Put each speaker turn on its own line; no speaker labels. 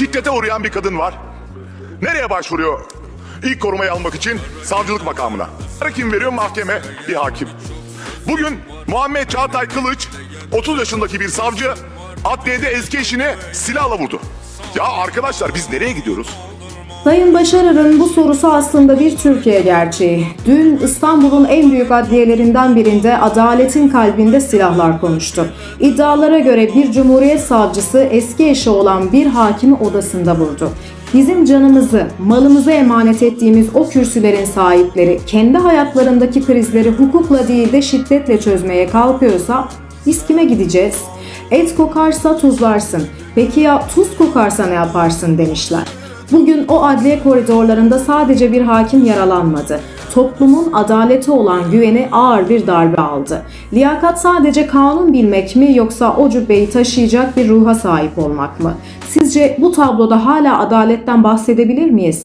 şiddete uğrayan bir kadın var. Nereye başvuruyor? İlk korumayı almak için savcılık makamına. Kim veriyor? Mahkeme, bir hakim. Bugün Muhammed Çağatay Kılıç, 30 yaşındaki bir savcı, adliyede eski eşini silahla vurdu. Ya arkadaşlar biz nereye gidiyoruz?
Sayın Başarır'ın bu sorusu aslında bir Türkiye gerçeği. Dün İstanbul'un en büyük adliyelerinden birinde adaletin kalbinde silahlar konuştu. İddialara göre bir cumhuriyet savcısı eski eşi olan bir hakimi odasında vurdu. Bizim canımızı, malımızı emanet ettiğimiz o kürsülerin sahipleri kendi hayatlarındaki krizleri hukukla değil de şiddetle çözmeye kalkıyorsa biz kime gideceğiz? Et kokarsa tuzlarsın. Peki ya tuz kokarsa ne yaparsın demişler. Bugün o adliye koridorlarında sadece bir hakim yaralanmadı. Toplumun adalete olan güveni ağır bir darbe aldı. Liyakat sadece kanun bilmek mi yoksa o cübbeyi taşıyacak bir ruha sahip olmak mı? Sizce bu tabloda hala adaletten bahsedebilir miyiz?